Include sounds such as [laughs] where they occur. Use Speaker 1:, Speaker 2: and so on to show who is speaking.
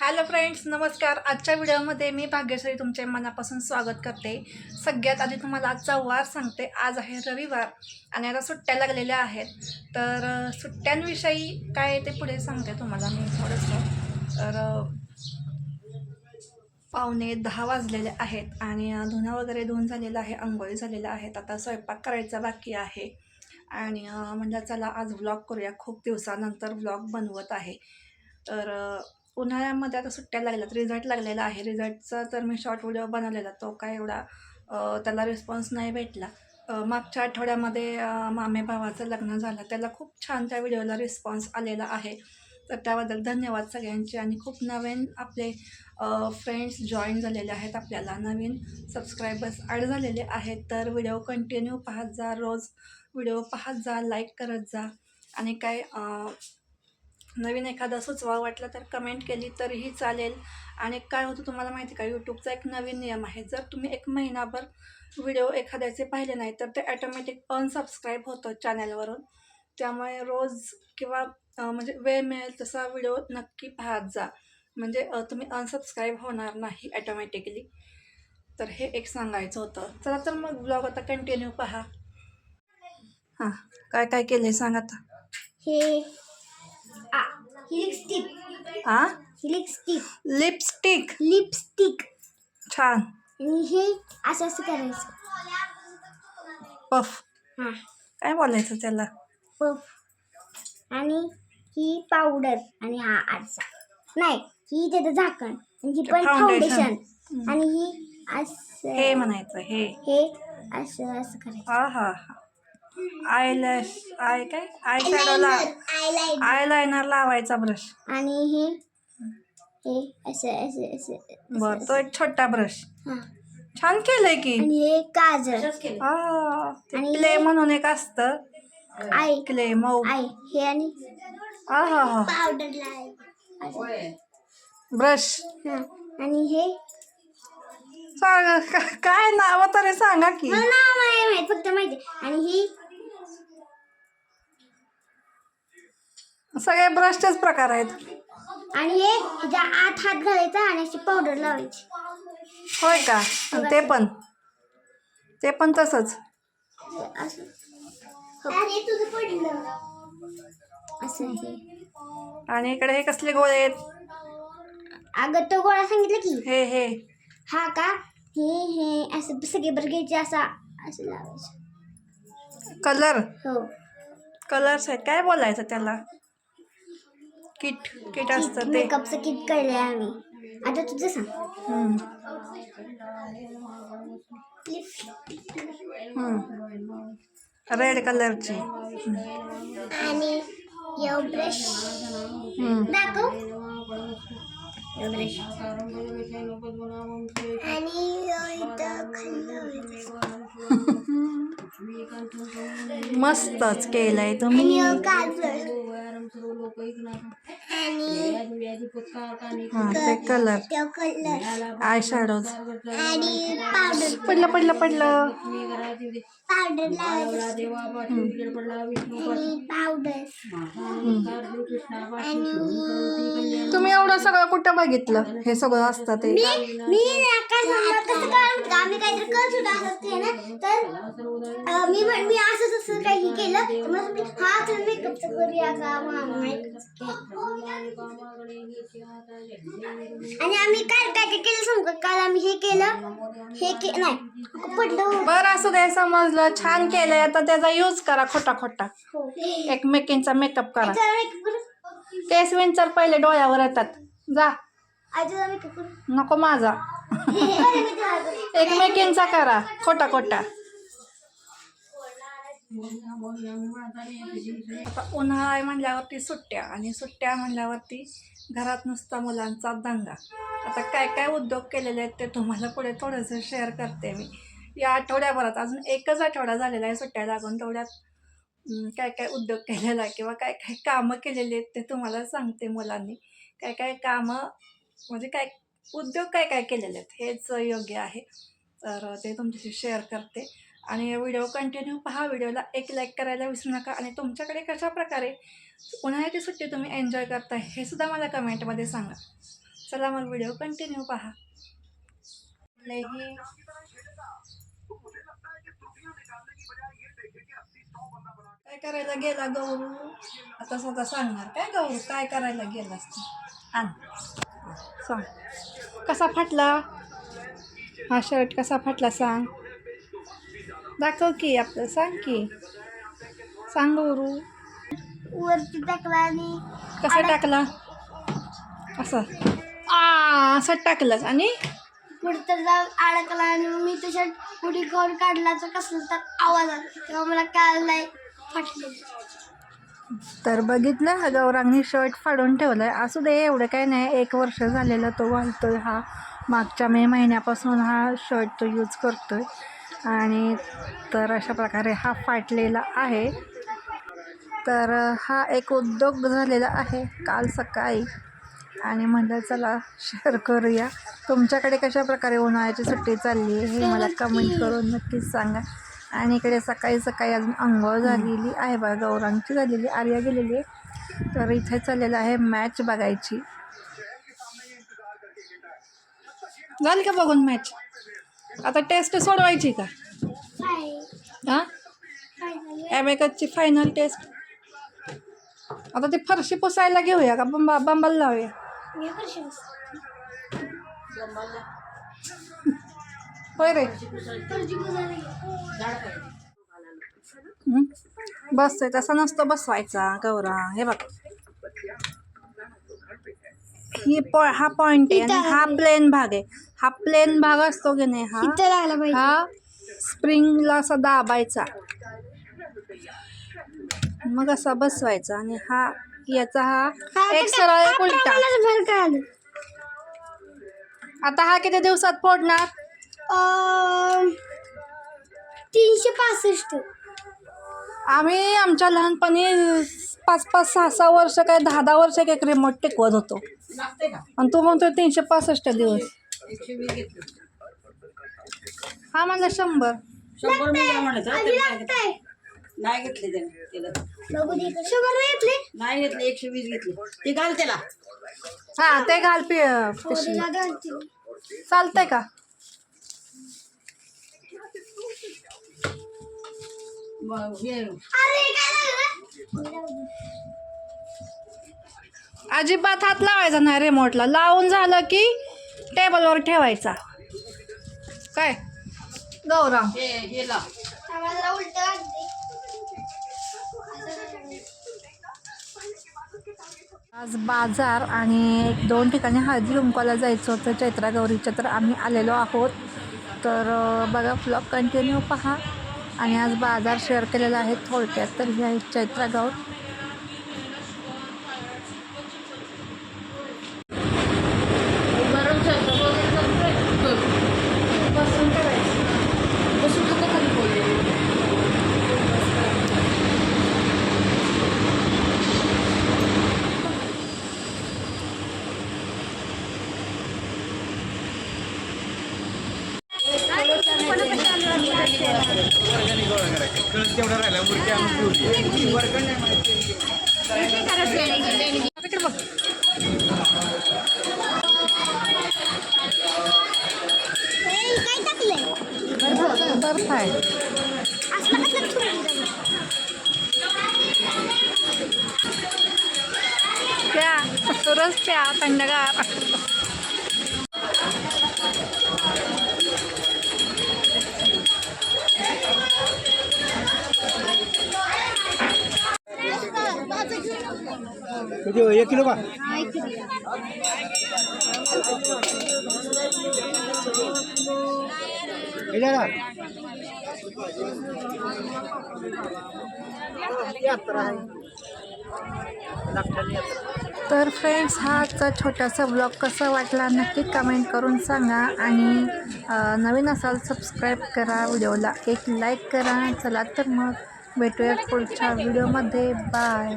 Speaker 1: Hello friends नमस्कार. आजच्या व्हिडिओमध्ये मी भाग्यश्री तुमचे मनापासून स्वागत करते. सगळ्यात आधी तुम्हाला आजचा वार सांगते. आज आहे रविवार आणि आता सुट्ट्या लागलेल्या आहेत. तर सुट्ट्यांविषयी काय आहे ते पुढे सांगते तुम्हाला मी थोडंसं. तर पावणे दहा वाजलेले आहेत आणि धुणं वगैरे धुवून झालेलं आहे. आंघोळी झालेलं आहेत. आता स्वयंपाक करायचा बाकी आहे. आणि म्हणजे म्हणलं चला आज व्लॉग करूया. खूप दिवसानंतर व्लॉग बनवत आहे. तर उन्हाळ्यामध्ये आता सुट्ट्या लागल्यात रिझल्ट लागलेला आहे. रिझल्टचा तर मी शॉर्ट व्हिडिओ बनवलेला तो काय एवढा त्याला रिस्पॉन्स नाही भेटला. मागच्या आठवड्यामध्ये मामे भावाचं लग्न झालं त्याला खूप छान त्या व्हिडिओला रिस्पॉन्स आलेला आहे. तर त्याबद्दल धन्यवाद सगळ्यांचे आणि खूप नवीन आपले फ्रेंड्स जॉईन झालेले आहेत आपल्याला. नवीन सबस्क्रायबर्स ॲड झालेले आहेत. तर व्हिडिओ कंटिन्यू पाहत जा. रोज व्हिडिओ पाहत जा लाईक करत जा. आणि काय नवीन एखादा सुचवा वाटलं तर कमेंट केली तरीही चालेल. आणि काय होतं तुम्हाला माहिती का? यूट्यूबचा एक नवीन नियम आहे. जर तुम्ही एक महिनाभर व्हिडिओ एखाद्याचे पाहिले नाही तर ते ॲटोमॅटिक अनसबस्क्राईब होतं चॅनलवरून त्यामुळे रोज किंवा म्हणजे वेळ मिळेल तसा व्हिडिओ नक्की पाहत जा. म्हणजे तुम्ही अनसबस्क्राईब होणार नाही ॲटोमॅटिकली तर हे एक सांगायचं होतं. चला तर मग ब्लॉग आता कंटिन्यू पहा. हां काय काय केलं आहे सांग आता.
Speaker 2: हे लिपस्टिक
Speaker 1: हां
Speaker 2: लिपस्टिक
Speaker 1: लिपस्टिक
Speaker 2: लिपस्टिक
Speaker 1: छान.
Speaker 2: आणि हे असं असं करायचं.
Speaker 1: पफ.
Speaker 2: हां.
Speaker 1: काय बोलायचं त्याला?
Speaker 2: पफ. आणि ही पावडर आणि हा आरसा. नाही ही त्याचं झाकण आणि ही पण
Speaker 1: foundation.
Speaker 2: फाउंडेशन आणि ही असं
Speaker 1: हे म्हणायचं हे.
Speaker 2: हे असं असं करायचं.
Speaker 1: हा हा हा. आय लॅश आय काय? आय शॅडोला आय लायनर लावायचा ब्रश
Speaker 2: आणि हे हे असं असं असं
Speaker 1: बर तो एक छोटा ब्रश
Speaker 2: हां.
Speaker 1: छान केलंय की.
Speaker 2: आणि हे काजळ
Speaker 1: हा
Speaker 2: आणि
Speaker 1: क्ले म्हणून एक असतं.
Speaker 2: आय
Speaker 1: क्ले मऊ.
Speaker 2: आय हे आणि
Speaker 1: हा
Speaker 2: पावडर लावायचं
Speaker 1: ब्रश
Speaker 2: हां. आणि हे
Speaker 1: सांग काय नाव तरी सांगा की.
Speaker 2: मला नाव नाही माहीत फक्त माहिती. आणि ही
Speaker 1: सगळे ब्रशचेच प्रकार आहेत.
Speaker 2: आणि हे ह्याच्या आत हात घालायचा आणि अशी पावडर लावायची.
Speaker 1: होय का? आणि ते पण. ते पण तसंच.
Speaker 2: असं असं हे
Speaker 1: आणि इकडे हे कसले गोळे आहेत?
Speaker 2: अगं तो गोळा सांगितलं की.
Speaker 1: हे हे.
Speaker 2: हा का? हे हे. असं सगळे बरं घ्यायचे असा असं लावायचं.
Speaker 1: कलर
Speaker 2: हो.
Speaker 1: कलर्स आहेत. काय बोलायचं त्याला? किट किट असतं ते.
Speaker 2: मेकअपचं किट कळलंय आम्ही. आता तुझं सांग.
Speaker 1: हम्म,
Speaker 2: लिपस्टिक
Speaker 1: हम्म. रेड कलरची
Speaker 2: आणि यो ब्रश
Speaker 1: हम्म.
Speaker 2: दाखव. यो ब्रश आणि यो इथं खाल्लं [laughs]
Speaker 1: मस्तच केलंय तुम्ही. हा ते कलर आय शॅडोज पडलं पडलं पडलं.
Speaker 2: पावडर लावायचं. आणि पावडर. आणि
Speaker 1: तुम्ही एवढं सगळं कुठं बघितलं? हे सगळं असतं ते.
Speaker 2: मी मी ना काय सांगणार कसं काय आम्ही काहीतरी करत होतो असं ते ना तर अं, मी म्हण- मी असं असं काही केलं तर मला म्हटलं, हा तर मेकअपचं करूया का मग मेकअपचं आणि आम्ही काय काय काय केलं सांगू का? काल आम्ही हे केलं हे के नाही पडलं.
Speaker 1: बरं असं ते समजलं. छान केलंय आता त्याचा यूज करा खोटा खोटा
Speaker 2: हो.
Speaker 1: एकमेकींचा मेकअप करा. केस विंचर पहिले डोळ्यावर येतात. जा. नको माझा. एकमेकींचा करा खोटा खोटा आता उन्हाळा आहे म्हणल्यावरती सुट्ट्या आणि सुट्ट्या म्हणल्यावरती घरात नुसता मुलांचा दंगा. आता काय काय उद्योग केलेले आहेत ते तुम्हाला पुढे थोडंसं शेअर करते मी. या आठवड्याभरात अजून एकच आठवडा झालेला आहे सुट्ट्या लागून. तेवढ्यात काय काय उद्योग केलेला आहे किंवा काय काय कामं केलेली आहेत ते तुम्हाला सांगते मुलांनी. काय काय कामं म्हणजे काय उद्योग काय काय केलेले आहेत हेच योग्य आहे. तर ते तुमच्याशी शेअर करते. आणि व्हिडिओ कंटिन्यू पहा. व्हिडिओला एक लाईक करायला विसरू नका. आणि तुमच्याकडे कशा प्रकारे उन्हाळ्याची सुट्टी तुम्ही एन्जॉय करताय हे सुद्धा मला कमेंटमध्ये सांगा. चला मग व्हिडिओ कंटिन्यू पहा. लई काय करायला गेला गौरू आता स्वतः सांगणार काय गौरू काय करायला गेलास तू आण. सांग. कसा फाटला? हा शर्ट कसा फाटला सांग. दाखव की आपलं सांग की. सांग गौरू
Speaker 2: वरती टाकला आणि
Speaker 1: कसा टाकला? असं. आ असं टाकलंस आणि?
Speaker 2: पुढचं जा जाऊन अडकला आणि मी तो शर्ट पुढे करून काढला तर कसला तर आवाज आला. तेव्हा मला काल नाही फाटले.
Speaker 1: तर बघितलं हा गौरांनी शर्ट फाडून ठेवलाय. असू दे एवढं काही नाही. एक वर्ष झालेलं तो घालतोय हा. मागच्या मे महिन्यापासून हा शर्ट तो यूज करतोय. आणि तर अशा प्रकारे हा फाटलेला आहे. तर हा एक उद्योग झालेला आहे. काल सकाळी आणि म्हणलं चला शेअर करूया. तुमच्याकडे कशा प्रकारे उन्हाळ्याची सुट्टी चालली आहे हे मला कमेंट करून नक्कीच सांगा. आणि इकडे सकाळी सकाळी अजून अंघोळ झालेली आहे बघा गौरांची झालेली आर्या गेलेली आहे. तर इथे चाललेलं आहे मॅच बघायची. झाली का बघून मॅच आता टेस्ट सोडवायची का? हां?
Speaker 2: काय
Speaker 1: फायनल टेस्ट आता ते फरशी पुसायला घेऊया का? बंबा बंबाला लावूया.
Speaker 2: मी कशी बस
Speaker 1: होय रे. हं? बसतोय. तसा नसतो बसवायचा गौरा. हे बघ. ही पॉ हा पॉइंट आहे आणि हा प्लेन भाग आहे. हा प्लेन भाग असतो की नाही हा?
Speaker 2: इथं लागला पाहिजे.
Speaker 1: हा स्प्रिंगला असा दाबायचा. मग असा बसवायचा आणि हा याचा हा एक सरळ एक उलटा. आता हा किती दिवसात फोडणार?
Speaker 2: तीनशे पासष्ट.
Speaker 1: आम्ही आमच्या लहानपणी पाच पाच सहा सहा वर्ष काय दहा दहा वर्ष एक रिमोट टिकवत होतो. आणि तू म्हणतो तीनशे पासष्ट दिवस. हा म्हणलं शंभर.
Speaker 3: शंभर नाही घेतले त्याने त्याला.
Speaker 2: शंभर नाही घेतले?
Speaker 3: नाही घेतले एकशे वीस घेतले. ते घाल त्याला.
Speaker 1: हा ते घाल पि पिशवी. चालतंय का?
Speaker 3: मग हे
Speaker 1: अजिबात हात लावायचा नाही रिमोटला लावून झालं की टेबलवर ठेवायचा. काय? गौरा
Speaker 3: हे हे लाव.
Speaker 2: उलट
Speaker 1: आज बाजार आणि एक दोन ठिकाणी हळदी कुंकवाला जायचं होतं चैत्रा गौरीच्या तर आम्ही आलेलो आहोत. तर बघा फ्लॉग कंटिन्यू पहा. आणि आज बाजार शेअर केलेला आहे थोडक्यात. तर ही आहे चैत्रा गौर
Speaker 3: गरम स्वयंपाक वगैरे करतोय? कर. बसून नको खाली बोलले.
Speaker 1: इकडे बघ
Speaker 2: ए, काय टाकलंय
Speaker 1: बर्फ आहे प्या रस प्या थंडगार.
Speaker 4: देऊ एक किलो का
Speaker 1: तर फ्रेंड्स हा आजचा छोटासा ब्लॉग कसा वाटला नक्की कमेंट करून सांगा आणि नवीन असाल सबस्क्राईब करा व्हिडिओला. एक लाईक करा. चला तर मग भेटूया पुढच्या व्हिडिओमध्ये बाय